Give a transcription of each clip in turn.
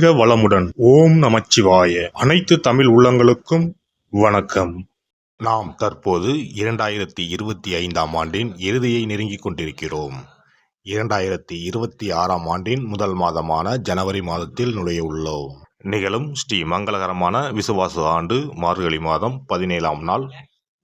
வாழ்க வளமுடன். ஓம் நமச்சிவாய. அனைத்து தமிழ் உள்ளங்களுக்கும் வணக்கம். நாம் தற்போது இரண்டாயிரத்தி இருபத்தி ஐந்தாம் ஆண்டின் இறுதியை நெருங்கிக் கொண்டிருக்கிறோம். இரண்டாயிரத்தி இருபத்தி ஆறாம் ஆண்டின் முதல் மாதமான ஜனவரி மாதத்தில் நுழைய உள்ளோம். நிகழும் ஸ்ரீ மங்களகரமான விசுவாச ஆண்டு மார்கழி மாதம் பதினேழாம் நாள்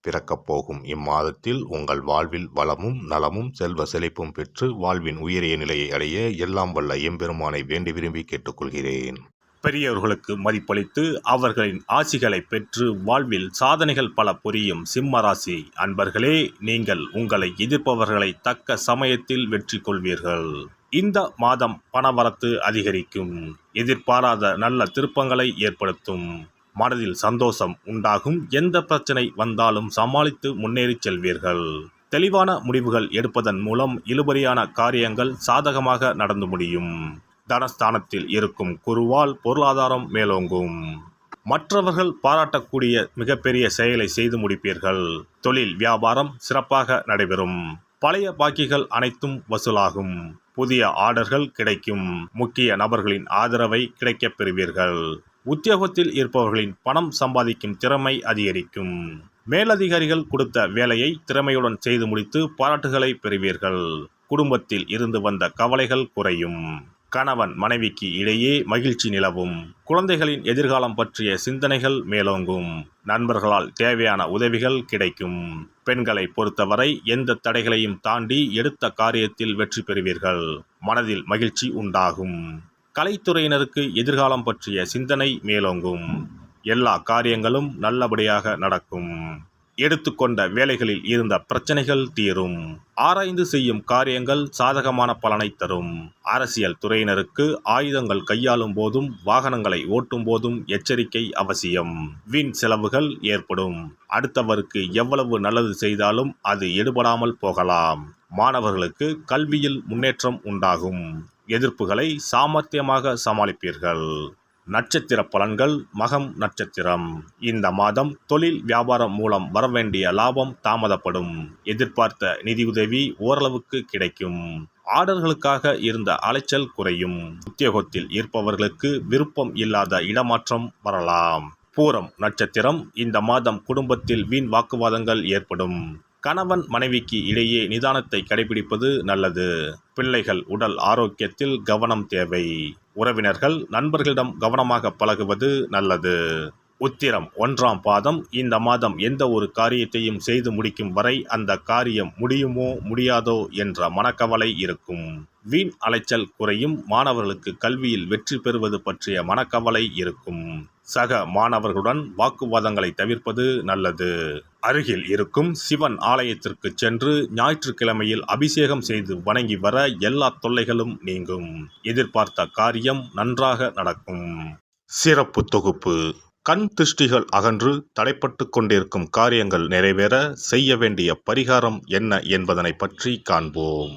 பிறக்கப் போகும். இம்மாதத்தில் உங்கள் வாழ்வில் வளமும் நலமும் செல்வ செழிப்பும் பெற்று வாழ்வின் உயரிய நிலையை அடைய எல்லாம் வல்ல எம்பெருமானை வேண்டி விரும்பி கேட்டுக்கொள்கிறேன். பெரியவர்களுக்கு மதிப்பளித்து அவர்களின் ஆசிகளை பெற்று வாழ்வில் சாதனைகள் பல புரியும் சிம்மராசி அன்பர்களே நீங்கள் உங்களை எதிர்ப்பவர்களை தக்க சமயத்தில் வெற்றி கொள்வீர்கள். இந்த மாதம் பணவரத்து அதிகரிக்கும். எதிர்பாராத நல்ல திருப்பங்களை ஏற்படுத்தும். மனதில் சந்தோஷம் உண்டாகும். எந்த பிரச்சனை வந்தாலும் சமாளித்து முன்னேறி செல்வீர்கள். தெளிவான முடிவுகள் எடுப்பதன் மூலம் இழுபறியான காரியங்கள் சாதகமாக நடந்து முடியும். தனஸ்தானத்தில் இருக்கும் குருவால் பொருளாதாரம் மேலோங்கும். மற்றவர்கள் பாராட்டக்கூடிய மிகப்பெரிய செயலை செய்து முடிப்பீர்கள். தொழில் வியாபாரம் சிறப்பாக நடைபெறும். பழைய பாக்கிகள் அனைத்தும் வசூலாகும். புதிய ஆர்டர்கள் கிடைக்கும். முக்கிய நபர்களின் ஆதரவை கிடைக்கப் பெறுவீர்கள். உத்தியோகத்தில் இருப்பவர்களின் பணம் சம்பாதிக்கும் திறமை அதிகரிக்கும். மேலதிகாரிகள் கொடுத்த வேலையை திறமையுடன் செய்து முடித்து பாராட்டுகளை பெறுவீர்கள். குடும்பத்தில் இருந்து வந்த கவலைகள் குறையும். கணவன் மனைவிக்கு இடையே மகிழ்ச்சி நிலவும். குழந்தைகளின் எதிர்காலம் பற்றிய சிந்தனைகள் மேலோங்கும். நண்பர்களால் தேவையான உதவிகள் கிடைக்கும். பெண்களை பொறுத்தவரை எந்த தடைகளையும் தாண்டி எடுத்த காரியத்தில் வெற்றி பெறுவீர்கள். மனதில் மகிழ்ச்சி உண்டாகும். கலைத்துறையினருக்கு எதிர்காலம் பற்றிய சிந்தனை மேலோங்கும். எல்லா காரியங்களும் நல்லபடியாக நடக்கும். எடுத்துக்கொண்ட வேலைகளில் இருந்த பிரச்சனைகள் தீரும். ஆராய்ந்து செய்யும் காரியங்கள் சாதகமான பலனை தரும். அரசியல் துறையினருக்கு ஆயுதங்கள் கையாளும் போதும் வாகனங்களை ஓட்டும் போதும் எச்சரிக்கை அவசியம். வீண் செலவுகள் ஏற்படும். அடுத்தவருக்கு எவ்வளவு நல்லது செய்தாலும் அது எடுபடாமல் போகலாம். மாணவர்களுக்கு கல்வியில் முன்னேற்றம் உண்டாகும். எதிர்ப்புகளை சாமர்த்தியமாக சமாளிப்பீர்கள். நட்சத்திர பலன்கள் மகம் நட்சத்திரம். இந்த மாதம் தொழில் வியாபாரம் மூலம் வரவேண்டிய லாபம் தாமதப்படும். எதிர்பார்த்த நிதியுதவி ஓரளவுக்கு கிடைக்கும். ஆர்டர்களுக்காக இருந்த அலைச்சல் குறையும். உத்தியோகத்தில் இருப்பவர்களுக்கு விருப்பம் இல்லாத இடமாற்றம் வரலாம். பூரம் நட்சத்திரம் இந்த மாதம் குடும்பத்தில் வீண் வாக்குவாதங்கள் ஏற்படும். கணவன் மனைவிக்கு இடையே நிதானத்தை கடைபிடிப்பது நல்லது. பிள்ளைகள் உடல் ஆரோக்கியத்தில் கவனம் தேவை. உறவினர்கள் நண்பர்களிடம் கவனமாக பழகுவது நல்லது. உத்திரம் ஒன்றாம் பாதம். இந்த மாதம் எந்த ஒரு காரியத்தையும் செய்து முடிக்கும் வரை அந்த காரியம் முடியுமோ முடியாதோ என்ற மனக்கவலை இருக்கும். வீண் அலைச்சல் குறையும். மாணவர்களுக்கு கல்வியில் வெற்றி பெறுவது பற்றிய மனக்கவலை இருக்கும். சக மாணவர்களுடன் வாக்குவாதங்களை தவிர்ப்பது நல்லது. அருகில் இருக்கும் சிவன் ஆலயத்திற்கு சென்று ஞாயிற்றுக்கிழமையில் அபிஷேகம் செய்து வணங்கி வர எல்லா தொல்லைகளும் நீங்கும். எதிர்பார்த்த காரியம் நன்றாக நடக்கும். சிறப்பு தொகுப்பு. கண் திருஷ்டிகள் அகன்று தடைப்பட்டு கொண்டிருக்கும் காரியங்கள் நிறைவேற செய்ய வேண்டிய பரிகாரம் என்ன என்பதனை பற்றி காண்போம்.